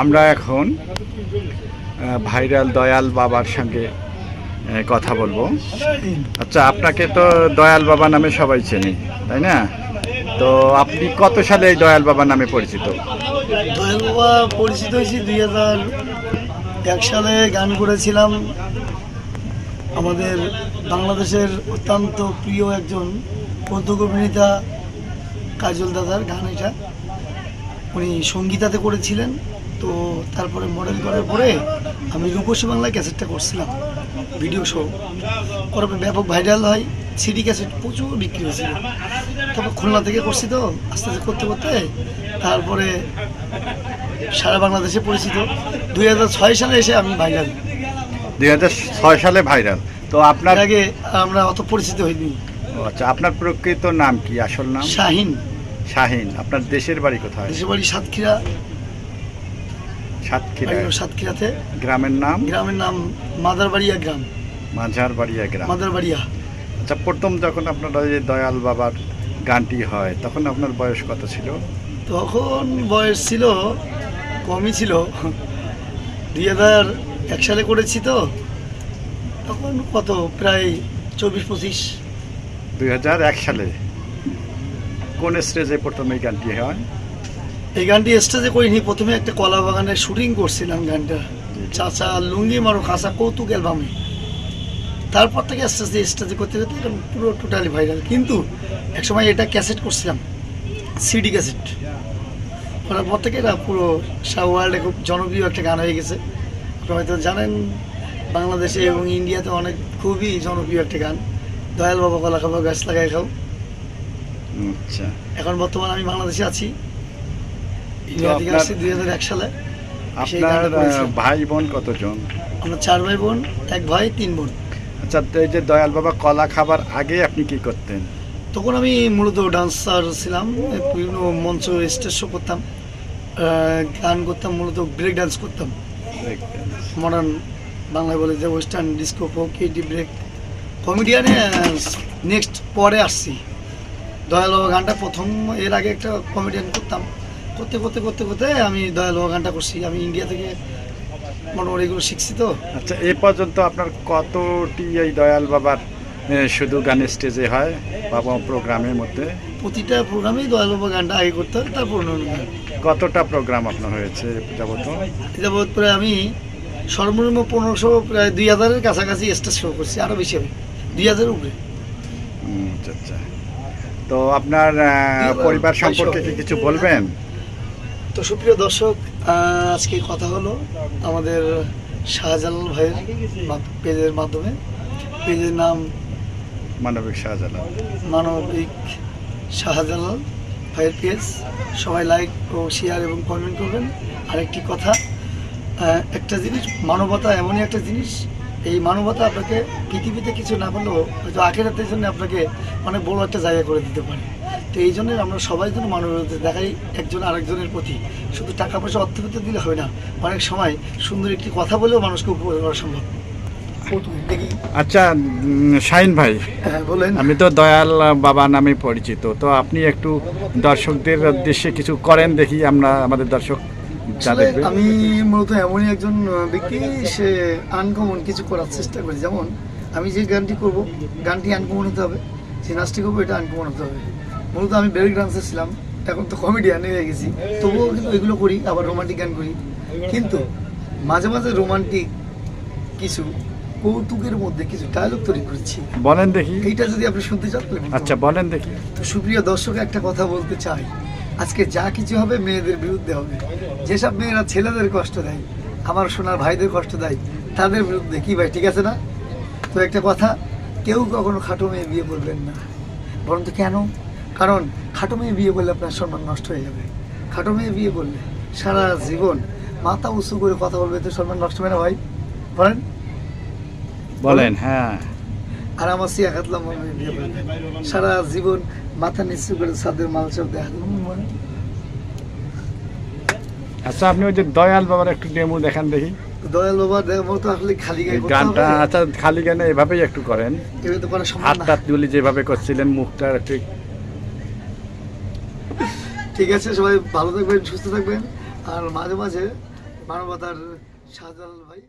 আমরা এখন ভাইরাল দয়াল বাবার সঙ্গে কথা বলব। আচ্ছা আপনাকে তো দয়াল বাবা নামে সবাই চেনে, তাই না? তো আপনি কত সালে এই দয়াল বাবা নামে পরিচিত? দয়াল বাবা পরিচিত হয়েছি দুই হাজার এক সালে গান করেছিলাম। আমাদের বাংলাদেশের অত্যন্ত প্রিয় একজন কৌতুক অভিনেতা কাজল দাদার গান এটা। উনি সঙ্গীতাতে করেছিলেন। তো তারপরে মডেল করার পরে আমি রূপসী বাংলায় ক্যাসেটটা করছিলাম ভিডিও শো করার পরে ব্যাপক ভাইরাল হয় সিডি ক্যাসেট প্রচুর বিক্রি হয়েছিল। তারপর খুলনা থেকে করছি তো আস্তে আস্তে করতে করতে তারপরে সারা বাংলাদেশে পরিচিত। দুই হাজার ছয় সালে এসে আমি ভাইরাল দুই হাজার ছয় সালে ভাইরাল তো আপনার আগে আমরা অত পরিচিত হইনি। আচ্ছা আপনার প্রকৃত নাম কি আসল নাম? শাহিন। শাহিন। আপনার দেশের বাড়ি কোথায়? দেশের বাড়ি সাতক্ষীরা। সাতক্ষীরা। সাতক্ষীরাতে। গ্রামের নাম? গ্রামের নাম মাদারবাড়িয়া গ্রাম। মাঝার বাড়িয়া গ্রাম। মাদারবাড়িয়া। আচ্ছা প্রথম যখন আপনার যে দয়াল বাবার গানটি হয় তখন আপনার বয়স কত ছিল? তখন বয়স ছিল কমই ছিল। দুই হাজার এক সালে করেছি তো। তখন কত? প্রায় চব্বিশ পঁচিশ। দুই হাজার এক সালে। কোন স্টেজে প্রথম এই গানটি হয়? এই গানটি স্টেজে করিনি প্রথমে একটা কলা বাগানের শুটিং করছিলাম গানটা। চাচা লুঙ্গি মারো খাসা কৌতুক অ্যালবামে। তারপর থেকে আস্তে আস্তে স্টেজে করতে করতে পুরো টোটালি ভাইরাল কিন্তু একসময় এটা ক্যাসেট করছিলাম সিডি ক্যাসেট করার পর থেকে এটা পুরো সারা ওয়ার্ল্ডে খুব জনপ্রিয় একটা গান হয়ে গেছে। আপনারা হয়তো জানেন বাংলাদেশে এবং ইন্ডিয়াতে অনেক খুবই জনপ্রিয় একটা গান। দয়াল বাবা কলা খাব গাছ লাগাই খাও। আচ্ছা। এখন বর্তমানে আমি বাংলাদেশে আছি ইন্ডিয়া থেকে আপনার- আসছি দুই হাজার এক সালে। আপনার গানটা করেছিলাম। আহ, ভাই বোন কতজন? আমরা চার ভাই বোন এক ভাই তিন বোন। আচ্ছা এই যে দয়াল বাবা কলা খাবার আগে আপনি কি করতেন? তখন আমি মূলত ডান্সার ছিলাম বিভিন্ন মঞ্চ স্টেজ শো করতাম গান করতাম মূলত ব্রেক ডান্স করতাম। মডার্ন বাংলায় বলে যে western disco folk eighty break. কমেডিয়ানে next পরে আসছি। দয়াল বাবা গানটা প্রথম এর আগে একটা কমেডিয়ান করতাম। করতে করতে করতে করতে আমি দয়াল গানটা করছি। আমি ইন্ডিয়া থেকে মোটামুটি এগুলো শিখছি তো। আচ্ছা এ পর্যন্ত আপনার কতটি এই দয়াল বাবার শুধু গান স্টেজে হয় বাবা প্রোগ্রামের মধ্যে? প্রতিটা প্রোগ্রামেই দয়াল বাবা গানটা আগে করতে হয় তারপর অন্য গান। কতটা প্রোগ্রাম আপনার হয়েছে যাবত যাবৎ প্রায় আমি সর্বনিম্ন পনেরোশো প্রায় দুই হাজারের কাছাকাছি স্টেজ শো করছি আরও বেশি হবে দুই হাজারের উপরে। আচ্ছা আচ্ছা। তো আপনার পরিবার সম্পর্কে কি কিছু বলবেন? তো সুপ্রিয় দর্শক আজকে কথা হলো আমাদের শাহজালাল ভাইয়ের পেজের মাধ্যমে। পেজের নাম মানবিক শাহজালাল। মানবিক শাহজালাল ভাইয়ের পেজ। সবাই লাইক ও শেয়ার এবং কমেন্ট করবেন। আরেকটি কথা একটা জিনিস মানবতা এমনই একটা জিনিস এই মানবতা আপনাকে পৃথিবীতে কিছু না করলেও হয়তো আখেরাতের জন্য আপনাকে অনেক বড় একটা জায়গা করে দিতে পারে। তো এই জন্য আমরা সবাই যেন মানবতা দেখাই একজন আরেকজনের প্রতি। শুধু টাকা পয়সা অর্থবিত্ত দিলে হয় না অনেক সময় সুন্দর একটি কথা বলেও মানুষকে উপকার করা সম্ভব। আচ্ছা শাহিন ভাই হ্যাঁ বলেন। আমি তো দয়াল বাবা নামে পরিচিত তো আপনি একটু দর্শকদের উদ্দেশ্যে কিছু করেন দেখি আমরা আমাদের দর্শক আমি মূলত এমনই একজন ব্যক্তি সে আনকমন কিছু করার চেষ্টা করি। যেমন আমি যে গানটি করব গানটি আনকমন হতে হবে যে নাচটি করব এটা আনকমন হতে হবে। মূলত আমি ব্রেক ডান্সার ছিলাম। এখন তো কমেডিয়ান হয়ে গেছি। তবুও কিন্তু এগুলো করি আবার রোমান্টিক গান করি। কিন্তু মাঝে মাঝে রোমান্টিক কিছু কৌতুকের মধ্যে কিছু ডায়লগ তৈরি করেছি। বলেন দেখি। এইটা যদি আপনি শুনতে চান আচ্ছা। বলেন দেখি। তো সুপ্রিয় দর্শক একটা কথা বলতে চাই। আজকে যা কিছু হবে মেয়েদের বিরুদ্ধে হবে। যেসব মেয়েরা ছেলেদের কষ্ট দেয় আমার সোনার ভাইদের কষ্ট দেয় তাদের বিরুদ্ধে কি ভাই ঠিক আছে না? তো একটা কথা কেউ কখনো খাটো মেয়ে বিয়ে করবেন না। বরঞ্চ কেন? কারণ খাটো মেয়ে বিয়ে করলে আপনার সম্মান নষ্ট হয়ে যাবে। খাটো মেয়ে বিয়ে করলে সারা জীবন মাথা উঁচু করে কথা বলবে তো সম্মান নষ্ট হবে না ভাই? বলেন। বলেন হ্যাঁ। আর আমার সিয়া খাতলাম বিয়ে সারা জীবন মাথা নিচু করে ছাদের মাল সব দেখা আচ্ছা আপনি ওই যে দয়াল বাবার একটু ডেমো দেখান দেখি। দয়াল বাবা দেখার মতো আসলে খালি গায়ে গানটা আচ্ছা খালি গানে এভাবেই একটু করেন। এগুলো তো করা সম্ভব না। টাত তুলি যেভাবে করছিলেন মুখটা একটু ঠিক আছে সবাই ভালো থাকবেন সুস্থ থাকবেন। আর মাঝে মাঝে মানবতার সাজাল ভাই।